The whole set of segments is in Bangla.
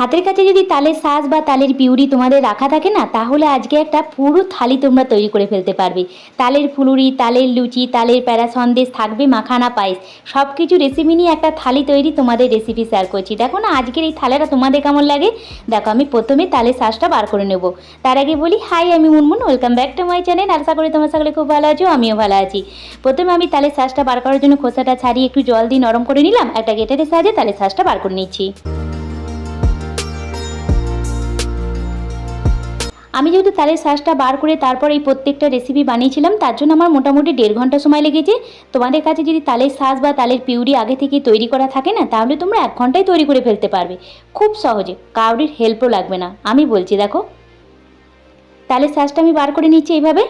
হাতের কাছে যদি তালের শাঁস বা তালের পিউরি তোমাদের রাখা থাকে না, তাহলে আজকে একটা পুরো থালি তোমরা তৈরি করে ফেলতে পারবে। তালের ফুলুরি, তালের লুচি, তালের প্যারা সন্দেশ থাকবে মাখানা পায়েস। সব কিছু রেসিপি নিয়ে একটা থালি তৈরি তোমাদের রেসিপি শেয়ার করছি। দেখো না, আজকের এই থালাটা তোমাদের কেমন লাগে? দেখো, আমি প্রথমে তালের শাঁসটা বার করে নেব। তার আগে বলি হাই আমি Munmun. Welcome back to my channel আশা করি তোমার সকলে খুব ভালো আছো, আমিও ভালো আছি। প্রথমে আমি তালের শাঁসটা বার করার জন্য খোসাটা ছাড়িয়ে একটু জল দিয়ে নরম করে নিলাম। একটা গেটারের সাহায্যে তালের শাঁসটা বার করে নিচ্ছি। আমি যেহেতু তালের শাঁসটা বার করে তারপর এই প্রত্যেকটা রেসিপি বানিয়েছিলাম, তার জন্য আমার মোটামুটি দেড় ঘণ্টা সময় লেগেছে। তোমাদের কাছে যদি তালের শাঁস বা তালের পিউরি আগে থেকে তৈরি করা থাকে না, তাহলে তোমরা এক ঘন্টায় তৈরি করে ফেলতে পারবে। খুব সহজে, কাউরির হেল্পও লাগবে না। আমি বলছি, দেখো। তালের শাঁসটা আমি বার করে নিচ্ছি এইভাবে।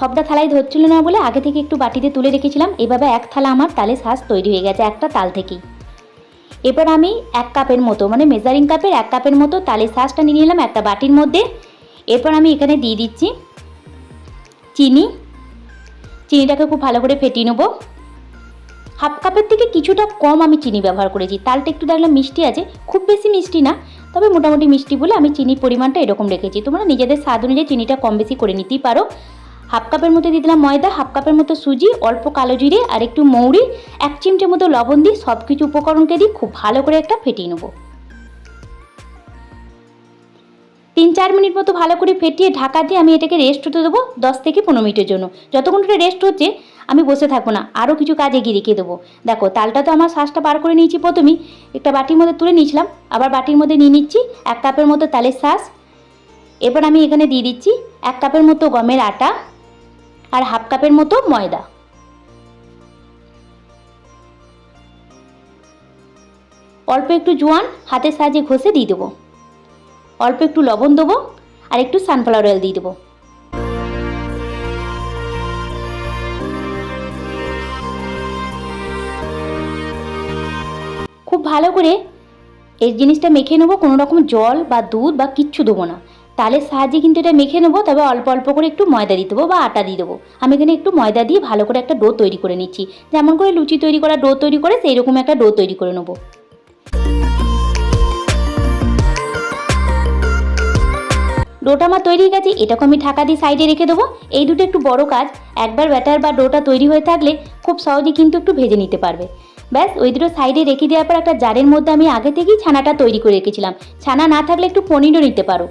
সবটা থালায় ধরছিল না বলে আগে থেকে একটু বাটিতে তুলে রেখেছিলাম। এভাবে এক থালা আমার তালে শাঁস তৈরি হয়ে গেছে একটা তাল থেকেই। এবার আমি এক কাপের মতো মানে মেজারিং কাপের এক কাপের মতো তালের শাঁসটা নিয়ে নিলাম একটা বাটির মধ্যে। এরপর আমি এখানে দিয়ে দিচ্ছি চিনি। চিনিটাকে খুব ভালো করে ফেটিয়ে নেব। হাফ কাপের থেকে কিছুটা কম আমি চিনি ব্যবহার করেছি। তালটা একটু দেখলাম মিষ্টি আছে। খুব বেশি মিষ্টি না, তবে মোটামুটি মিষ্টি বলে আমি চিনির পরিমাণটা এরকম রেখেছি। তোমরা নিজেদের স্বাদ অনুযায়ী চিনিটা কম বেশি করে নিতেই পারো। হাফ কাপের মতো দিয়ে দিলাম ময়দা, হাফ কাপের মতো সুজি, অল্প কালো জিরে আর একটু মৌরি, এক চিমটে মতো লবণ দিয়ে সব কিছু উপকরণকে দিয়ে খুব ভালো করে একটা ফেটিয়ে নেব। তিন চার মিনিট মতো ভালো করে ফেটিয়ে ঢাকা দিয়ে আমি এটাকে রেস্ট হতে দেবো দশ থেকে পনেরো মিনিটের জন্য। যতক্ষণ এটা রেস্ট হচ্ছে, আমি বসে থাকব না আরও কিছু কাজ এগিয়ে রেখে দেবো। দেখো, তালটা তো আমার শ্বাসটা বার করে নিয়েছি প্রথমেই, একটা বাটির মধ্যে তুলে নিয়েছিলাম, আবার বাটির মধ্যে নিয়ে নিচ্ছি এক কাপের মতো তালের শ্বাস। এবার আমি এখানে দিয়ে দিচ্ছি এক কাপের মতো গমের আটা আর হাফ কাপের মতো ময়দা। অল্প একটু জোয়ান হাতের সাহায্যে ঘষে দিয়ে দেবো। অল্প একটু লবণ দেবো আর একটু সানফ্লাওয়ার অয়েল দিয়ে দেবো। খুব ভালো করে এই জিনিসটা মেখে নেব, কোনো রকম জল বা দুধ বা কিচ্ছু দেবো না। তালের সাহায্যে কিন্তু এটা মেখে নেব, তবে অল্প অল্প করে একটু ময়দা দিয়ে দেবো বা আটা দিয়ে দেবো। আমি এখানে একটু ময়দা দিয়ে ভালো করে একটা ডো তৈরি করে নিচ্ছি। যেমন করে লুচি তৈরি করা ডো তৈরি করে সেই রকম একটা ডো তৈরি করে নেব। ডোটা আমার তৈরি হয়ে গেছে, এটাকে আমি ঢাকা দিয়ে সাইডে রেখে দেবো। এই দুটো একটু বড় কাজ, একবার ব্যাটার বা ডোটা তৈরি হয়ে থাকলে খুব সহজেই কিন্তু একটু ভেজে নিতে পারবে। ব্যাস, ওই দুটো সাইডে রেখে দেওয়ার পর একটা জারের মধ্যে আমি আগে থেকেই ছানাটা তৈরি করে রেখেছিলাম। ছানা না থাকলে একটু পনিরও নিতে পারো।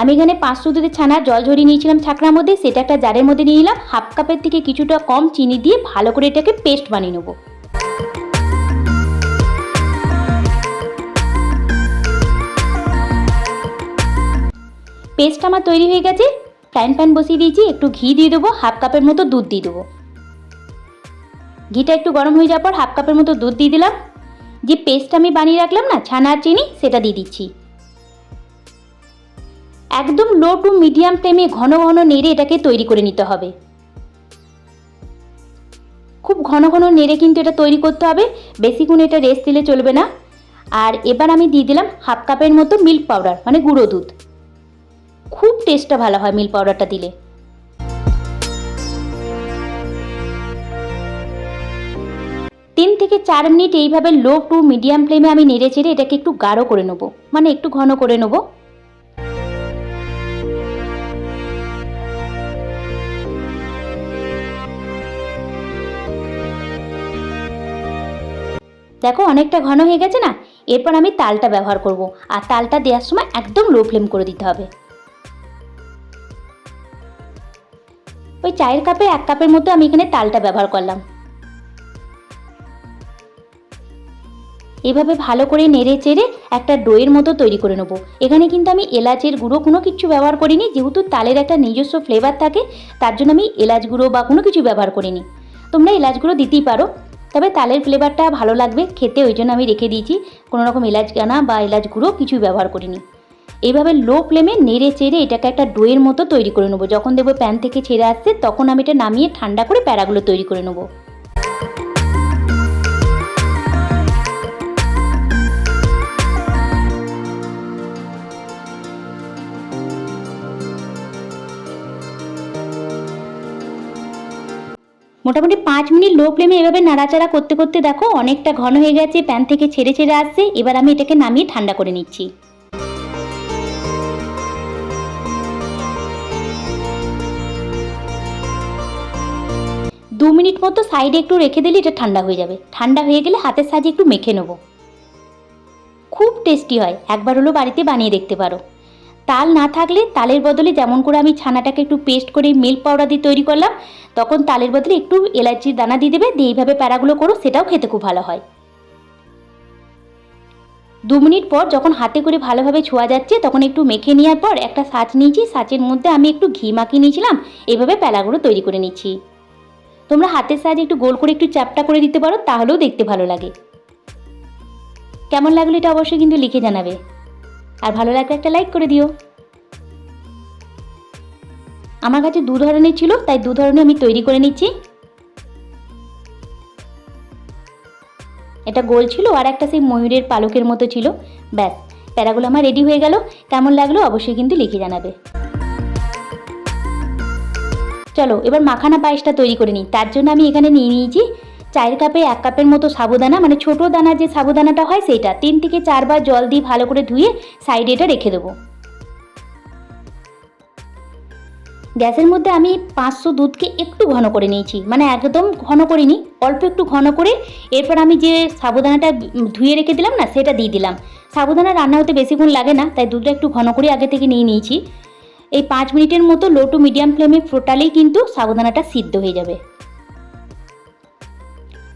আমি এখানে পাঁচশো দুধের ছানার জল ঝরিয়ে নিয়েছিলাম ছাকনার মধ্যে, সেটা একটা জারের মধ্যে নিয়ে নিলাম, হাফ কাপের থেকে কিছুটা কম চিনি দিয়ে ভালো করে এটাকে পেস্ট বানিয়ে নেব। পেস্ট আমার তৈরি হয়ে গেছে ফ্রাইন প্যান বসিয়ে দিয়েছি, একটু ঘি দিয়ে দেবো, হাফ কাপের মতো দুধ দিয়ে দেবো। ঘিটা একটু গরম হয়ে যাওয়ার পর হাফ কাপের মতো দুধ দিয়ে দিলাম। যে পেস্ট আমি বানিয়ে রাখলাম না ছানা চিনি, সেটা দিয়ে দিচ্ছি। একদম লো টু মিডিয়াম ফ্লেমে ঘন ঘন নেড়ে এটাকে তৈরি করে নিতে হবে। খুব ঘন ঘন নেড়ে কিন্তু এটা তৈরি করতে হবে। বেশিক্ষণ এটা রেস্ট দিলে চলবে না। আর এবার আমি দিয়ে দিলাম হাফ কাপের মতো মিল্ক পাউডার মানে গুঁড়ো দুধ। খুব টেস্টটা ভালো হয় মিল্ক পাউডারটা দিলে। তিন থেকে চার মিনিট এইভাবে লো টু মিডিয়াম ফ্লেমে আমি নেড়ে চেড়ে এটাকে একটু গাঢ় করে নেব মানে একটু ঘন করে নেব। দেখো অনেকটা ঘন হয়ে গেছে না? এরপর আমি তালটা ব্যবহার করব। আর তালটা দেওয়ার সময় একদম লো ফ্লেম করে দিতে হবে। ওই চায়ের কাপে এক কাপের মতো আমি এখানে তালটা ব্যবহার করলাম। এভাবে ভালো করে নেড়ে চেড়ে একটা ডোয়ের মতো তৈরি করে নেব। এখানে কিন্তু আমি এলাচের গুঁড়ো কোনো কিছু ব্যবহার করিনি, যেহেতু তালের একটা নিজস্ব ফ্লেভার থাকে, তার জন্য আমি এলাচ গুঁড়ো বা কোনো কিছু ব্যবহার করিনি। তোমরা এলাচ গুঁড়ো দিতেই পারো। তবে তালের ফ্লেভারটা ভালো লাগবে খেতে, ওই জন্য আমি রেখে দিয়েছি। কোনো রকম এলাচ গানা বা এলাচ গুঁড়ো কিছুই ব্যবহার করিনি। এইভাবে লো ফ্লেমে নেড়ে চেড়ে এটাকে একটা ডোয়ের মতো তৈরি করে নেব। যখন দেবো প্যান থেকে ছেড়ে আসছে, তখন আমি এটা নামিয়ে ঠান্ডা করে প্যারাগুলো তৈরি করে নেব। মোটামুটি পাঁচ মিনিট লো ফ্লেমে এভাবে নাড়াচাড়া করতে করতে দেখো অনেকটা ঘন হয়ে গেছে প্যান থেকে ছেড়ে ছেড়ে আসছে। এবার আমি এটাকে নামিয়ে ঠান্ডা করে নিচ্ছি। দু মিনিট মতো সাইডে একটু রেখে দিলে এটা ঠান্ডা হয়ে যাবে। ঠান্ডা হয়ে গেলে হাতের সাহায্যে একটু মেখে নেব। খুব টেস্টি হয়। একবার হলো বাড়িতে বানিয়ে দেখতে পারো। তাল না থাকলে তালের বদলে যেমন করে আমি ছানাটাকে একটু পেস্ট করে মিল্ক পাউডার দিয়ে তৈরি করলাম, তখন তালের বদলে একটু এলাচির দানা দিয়ে দেবে, দিয়ে এইভাবে প্যারাগুলো করো, সেটাও খেতে খুব ভালো হয়। দু মিনিট পর যখন হাতে করে ভালোভাবে ছোঁয়া যাচ্ছে, তখন একটু মেখে নেওয়ার পর একটা সাঁচ নিয়েছি সাঁচের মধ্যে আমি একটু ঘি মাখিয়ে নিয়েছিলাম এইভাবে প্যালাগুলো তৈরি করে নিচ্ছি। তোমরা হাতের সাহায্যে একটু গোল করে একটু চ্যাপটা করে দিতে পারো, তাহলেও দেখতে ভালো লাগে। কেমন লাগল এটা অবশ্যই কিন্তু লিখে জানাবে। আর ভালো লাগলে একটা লাইক করে দিও। আমার কাছে দু ধরনের ছিল, তাই দু ধরনের আমি তৈরি করে নিচ্ছি। এটা গোল ছিল আর একটা সেই ময়ূরের পালকের মতো ছিল। ব্যাস, প্যারাগুলো আমার রেডি হয়ে গেল। কেমন লাগল অবশ্যই কিন্তু লিখে জানাবে। চলো, এবার মাখানা পায়েসটা তৈরি করে নিই। তার জন্য আমি এখানে নিয়ে নিয়েছি চায়ের কাপে এক কাপের মতো সাবুদানা মানে ছোট দানা যে সাবুদানাটা হয় সেইটা। তিন থেকে চারবার জল দিয়ে ভালো করে ধুয়ে সাইডে এটা রেখে দেবো। গ্যাসের মধ্যে আমি পাঁচশো দুধকে একটু ঘন করে নিয়েছি মানে একদম ঘন করিনি, অল্প একটু ঘন করে। এরপর আমি যে সাবুদানাটা ধুয়ে রেখে দিলাম না, সেটা দিয়ে দিলাম। সাবুদানা রান্না হতে বেশিক্ষণ লাগে না, তাই দুধটা একটু ঘন করে আগে থেকে নিয়ে নিয়েছি। এই পাঁচ মিনিটের মতো লো টু মিডিয়াম ফ্লেমে ফোটালেই কিন্তু সাবুদানাটা সিদ্ধ হয়ে যাবে।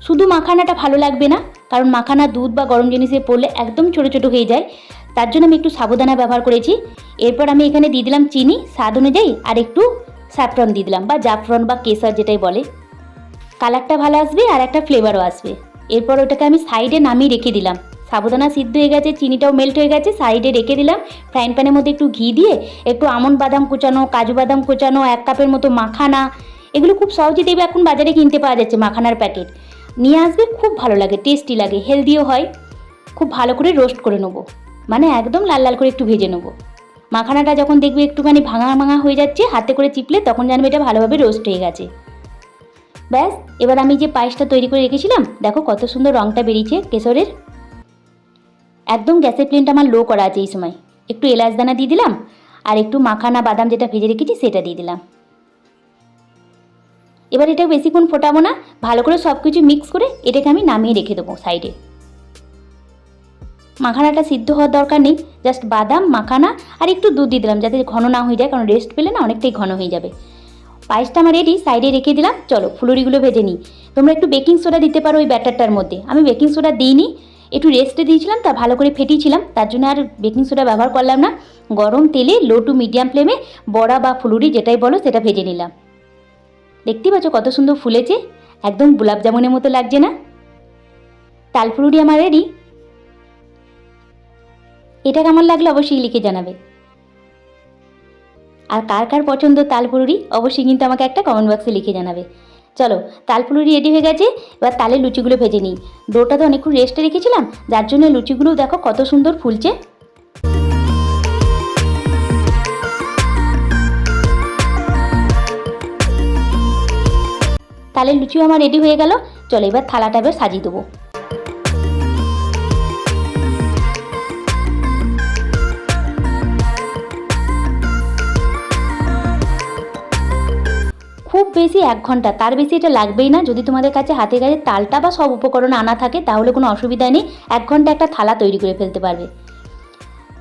শুধু মাখানাটা ভালো লাগবে না, কারণ মাখানা দুধ বা গরম জিনিসে পড়লে একদম ছোটো ছোটো হয়ে যায়। তার জন্য আমি একটু সাবুদানা ব্যবহার করেছি। এরপর আমি এখানে দিয়ে দিলাম চিনি, স্বাদ অনুযায়ী আর একটু স্যাফরন দিয়ে দিলাম, বা জাফরন বা কেসার যেটাই বলে। কালারটা ভালো আসবে আর একটা ফ্লেভারও আসবে। এরপর ওটাকে আমি সাইডে নামিয়ে রেখে দিলাম। সাবুদানা সিদ্ধ হয়ে গেছে, চিনিটাও মেল্ট হয়ে গেছে, সাইডে রেখে দিলাম। ফ্রাইং প্যানের মধ্যে একটু ঘি দিয়ে একটু আমন্ড বাদাম কুচানো, কাজু বাদাম কুচানো, এক কাপের মতো মাখানা, এগুলো খুব সহজে দেবে, এখন বাজারে কিনতে পাওয়া যাচ্ছে মাখানার প্যাকেট নিয়ে আসবে, খুব ভালো লাগে টেস্টি লাগে হেলদিও হয়। খুব ভালো করে রোস্ট করে নেব। মানে একদম লাল লাল করে একটু ভেজে নেব। মাখানাটা যখন দেখবে একটুখানি ভাঙা ভাঙা হয়ে যাচ্ছে, হাতে করে চিপলে তখন জানবে এটা ভালোভাবে রোস্ট হয়ে গেছে। ব্যাস, এবার আমি যে পায়েসটা তৈরি করে রেখেছিলাম, দেখো কত সুন্দর রঙটা বেরিয়েছে, কেশরের। একদম গ্যাসের ফ্লেমটা আমার লো করা আছে এই সময়। একটু এলাচ দানা দিয়ে দিলাম, আর একটু মাখানা বাদাম যেটা ভেজে রেখেছি, সেটা দিয়ে দিলাম। এবার এটা বেশিক্ষণ ফোটাবো না, ভালো করে সব কিছু মিক্স করে এটাকে আমি নামিয়ে রেখে দেবো সাইডে মাখানাটা সিদ্ধ হওয়ার দরকার নেই জাস্ট বাদাম, মাখানা আর একটু দুধ দিয়ে দিলাম, যাতে ঘন না হয়ে যায়, কারণ রেস্ট পেলে না অনেকটাই ঘন হয়ে যাবে। পায়েসটা আমার রেডি সাইডে রেখে দিলাম, চলো ফুলুরিগুলো ভেজে নিই। তোমরা একটু বেকিং সোডা দিতে পারো ওই ব্যাটারটার মধ্যে। আমি বেকিং সোডা দিইনি, একটু রেস্টে দিয়েছিলাম, তা ভালো করে ফেটিয়েছিলাম, তার জন্য আর বেকিং সোডা ব্যবহার করলাম না। গরম তেলে লো টু মিডিয়াম ফ্লেমে বড়া বা ফুলুরি যেটাই বলো সেটা ভেজে নিলাম। দেখতেই পাচ্ছ কত সুন্দর ফুলেছে? একদম গোলাপ জামুনের মতো লাগছে না? তাল আমার রেডি এটা কেমন লাগল অবশ্যই লিখে জানাবে। আর কার কার পছন্দ তালপুরুরি অবশ্যই কিন্তু আমাকে একটা কমেন্ট বক্সে লিখে জানাবে। চলো তালপুরুরি রেডি হয়ে গেছে, এবার তালের লুচিগুলো ভেজে নিই। ডোটা তো অনেকক্ষণ রেস্টে রেখেছিলাম, যার জন্য লুচিগুলো দেখো কত সুন্দর ফুলছে। তালের লুচিও আমার রেডি হয়ে গেল। চলো এবার থালাটা এবার সাজিয়ে দেবো। খুব বেশি এক ঘণ্টা, তার বেশি এটা লাগবেই না। যদি তোমাদের কাছে হাতে কাছে তালটা বা সব উপকরণ আনা থাকে, তাহলে কোনো অসুবিধা নেই। এক ঘণ্টা একটা থালা তৈরি করে ফেলতে পারবে।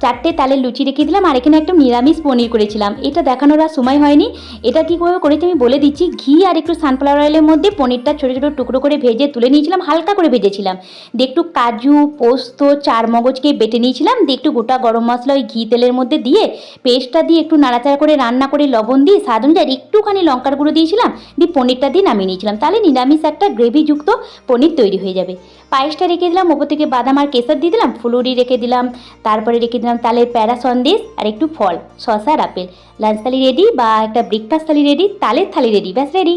চারটে তালের লুচি রেখে দিলাম, আর এখানে একটা নিরামিষ পনির করেছিলাম। এটা দেখানোর আর সময় হয়নি। এটা কী করে করেছি আমি বলে দিচ্ছি। ঘি আর একটু সানফ্লাওয়ার অয়েলের মধ্যে পনিরটা ছোটো ছোটো টুকরো করে ভেজে তুলে নিয়েছিলাম, হালকা করে ভেজেছিলাম। দিয়ে একটু কাজু, পোস্ত, চার মগজকে বেটে নিয়েছিলাম। দিয়ে একটু গোটা গরম মশলা ওই ঘি তেলের মধ্যে দিয়ে পেস্টটা দিয়ে একটু নাড়াচাড়া করে, রান্না করে লবণ দিয়ে স্বাদ অনুযায়ী একটুখানি লঙ্কার গুঁড়ো দিয়েছিলাম। দিয়ে পনিরটা দিয়ে নামিয়ে নিয়েছিলাম। তাহলে নিরামিষ একটা গ্রেভিযুক্ত পনির তৈরি হয়ে যাবে। পায়েসটা রেখে দিলাম, ওপর থেকে বাদাম আর কেসার দিয়ে দিলাম, ফুলুরি রেখে দিলাম, তারপরে রেখে দিলাম তালের প্যারা সন্দেশ আর একটু ফল, শসা আর আপেল। লাঞ্চ থালি রেডি বা একটা ব্রেকফাস্ট থালি রেডি তালের থালি রেডি ব্যাস রেডি